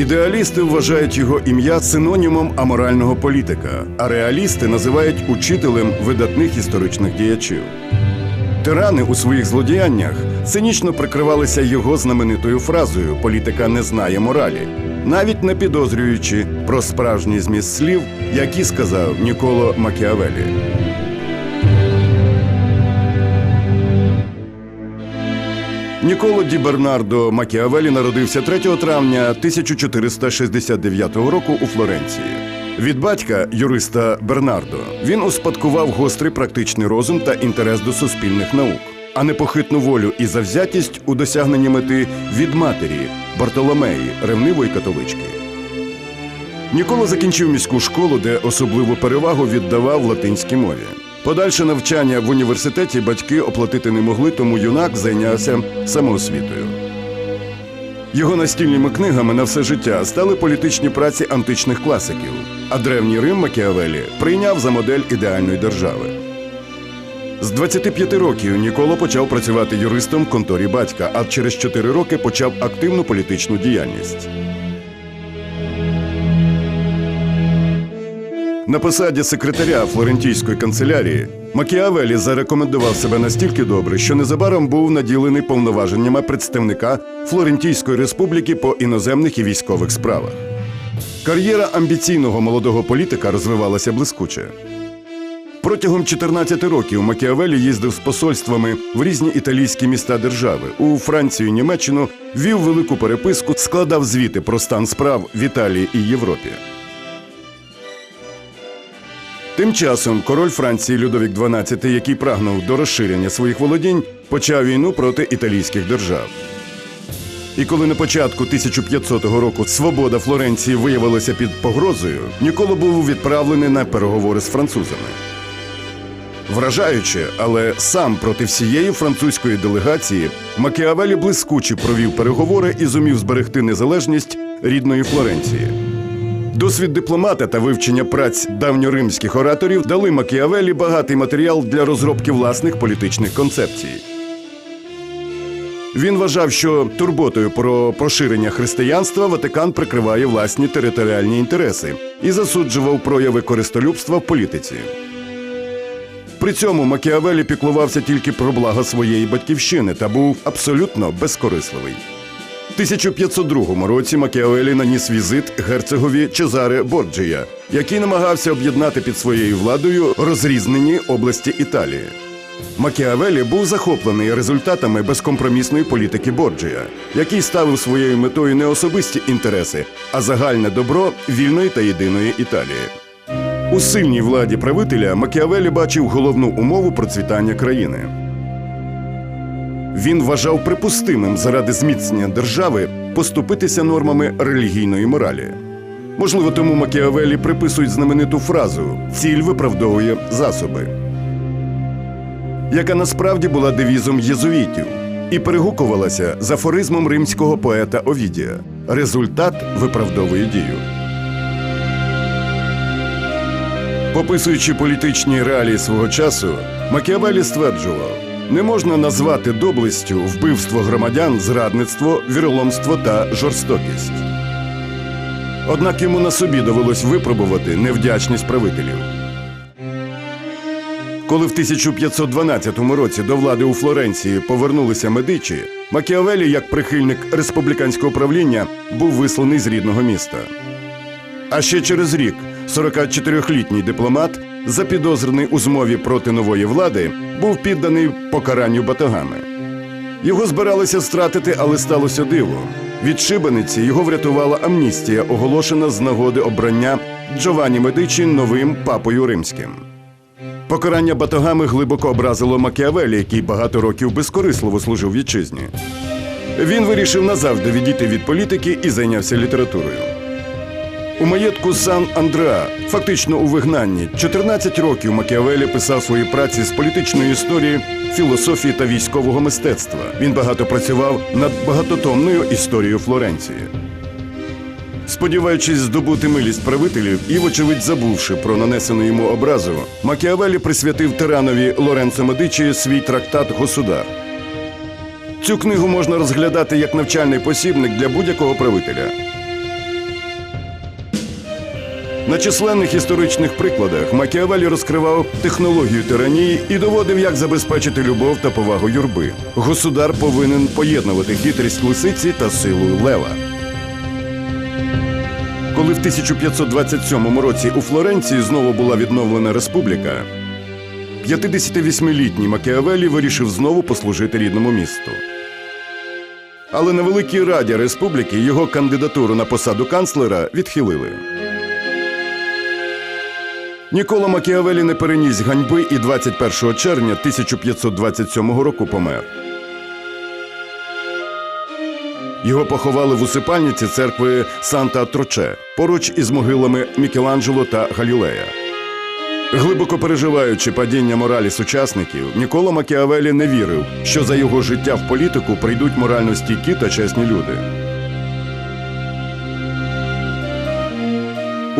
Ідеалісти вважають його ім'я синонімом аморального політика, а реалісти називають учителем видатних історичних діячів. Тирани у своїх злодіяннях цинічно прикривалися його знаменитою фразою Політика не знає моралі, навіть не підозрюючи про справжній зміст слів, які сказав Ніколо Макіавелі. Ніколо Ді Бернардо Макіавелі народився 3 травня 1469 року у Флоренції. Від батька, юриста Бернардо, він успадкував гострий практичний розум та інтерес до суспільних наук, а непохитну волю і завзятість у досягненні мети від матері Бартоломеї, ревнивої католички. Нікола закінчив міську школу, де особливу перевагу віддавав латинській мові. Подальше навчання в університеті батьки оплатити не могли, тому юнак зайнявся самоосвітою. Його настільними книгами на все життя стали політичні праці античних класиків, а древній Рим Макіавелі прийняв за модель ідеальної держави. З 25 років Ніколо почав працювати юристом в конторі батька, а через 4 роки почав активну політичну діяльність. На посаді секретаря флорентійської канцелярії Макіавелі зарекомендував себе настільки добре, що незабаром був наділений повноваженнями представника Флорентійської республіки по іноземних і військових справах. Кар'єра амбіційного молодого політика розвивалася блискуче. Протягом 14 років Макіавелі їздив з посольствами в різні італійські міста держави у Францію, і Німеччину, вів велику переписку, складав звіти про стан справ в Італії і Європі. Тим часом король Франції Людовік XII, який прагнув до розширення своїх володінь, почав війну проти італійських держав. І коли на початку 1500 року свобода Флоренції виявилася під погрозою, Ніколо був відправлений на переговори з французами. Вражаюче, але сам проти всієї французької делегації Макіавелі блискуче провів переговори і зумів зберегти незалежність рідної Флоренції. Досвід дипломата та вивчення праць давньоримських ораторів дали Макіавелі багатий матеріал для розробки власних політичних концепцій. Він вважав, що турботою про поширення християнства Ватикан прикриває власні територіальні інтереси і засуджував прояви користолюбства в політиці. При цьому Макіавелі піклувався тільки про благо своєї батьківщини та був абсолютно безкорисливий. В 1502 році Макіавелі наніс візит герцогові Чезаре Борджія, який намагався об'єднати під своєю владою розрізнені області Італії. Макіавелі був захоплений результатами безкомпромісної політики Борджія, який ставив своєю метою не особисті інтереси, а загальне добро вільної та єдиної Італії. У сильній владі правителя Макіавелі бачив головну умову процвітання країни. Він вважав припустимим заради зміцнення держави поступитися нормами релігійної моралі. Можливо, тому Макіавелі приписують знамениту фразу Ціль виправдовує засоби, яка насправді була девізом єзуїтів і перегукувалася з афоризмом римського поета Овідія Результат виправдовує дію. Пописуючи політичні реалії свого часу, Макіавелі стверджував, не можна назвати доблестю вбивство громадян, зрадництво, віроломство та жорстокість. Однак йому на собі довелось випробувати невдячність правителів. Коли в 1512 році до влади у Флоренції повернулися медичі, Макіавелі, як прихильник республіканського правління, був висланий з рідного міста. А ще через рік 44-літній дипломат, запідозрений у змові проти нової влади, був підданий покаранню батагами. Його збиралися стратити, але сталося диво. Від шибениці його врятувала амністія, оголошена з нагоди обрання Джованні Медичі новим папою римським. Покарання батагами глибоко образило Макіавелі, який багато років безкорисливо служив вітчизні. Він вирішив назавжди відійти від політики і зайнявся літературою. У маєтку Сан Андреа, фактично у вигнанні, 14 років Макіавелі писав свої праці з політичної історії, філософії та військового мистецтва. Він багато працював над багатотомною історією Флоренції. Сподіваючись здобути милість правителів і, вочевидь, забувши про нанесену йому образу, Макіавелі присвятив тиранові Лоренцо Медичі свій трактат Государ. Цю книгу можна розглядати як навчальний посібник для будь-якого правителя. На численних історичних прикладах Макіавелі розкривав технологію тиранії і доводив, як забезпечити любов та повагу юрби. Государ повинен поєднувати хитрість лисиці та силу лева. Коли в 1527 році у Флоренції знову була відновлена республіка, 58-літній Макіавелі вирішив знову послужити рідному місту. Але на Великій Раді Республіки його кандидатуру на посаду канцлера відхилили. Нікола Макіавелі не переніс ганьби і 21 червня 1527 року помер. Його поховали в усипальниці церкви Санта Троче поруч із могилами Мікеланджело та Галілея. Глибоко переживаючи падіння моралі сучасників, Нікола Макіавелі не вірив, що за його життя в політику прийдуть морально стійкі та чесні люди.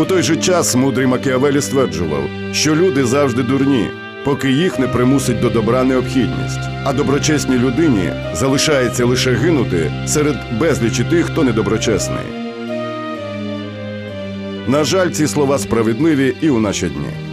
У той же час мудрий Макіавелі стверджував, що люди завжди дурні, поки їх не примусить до добра необхідність, а доброчесній людині залишається лише гинути серед безлічі тих, хто недоброчесний. На жаль, ці слова справедливі і у наші дні.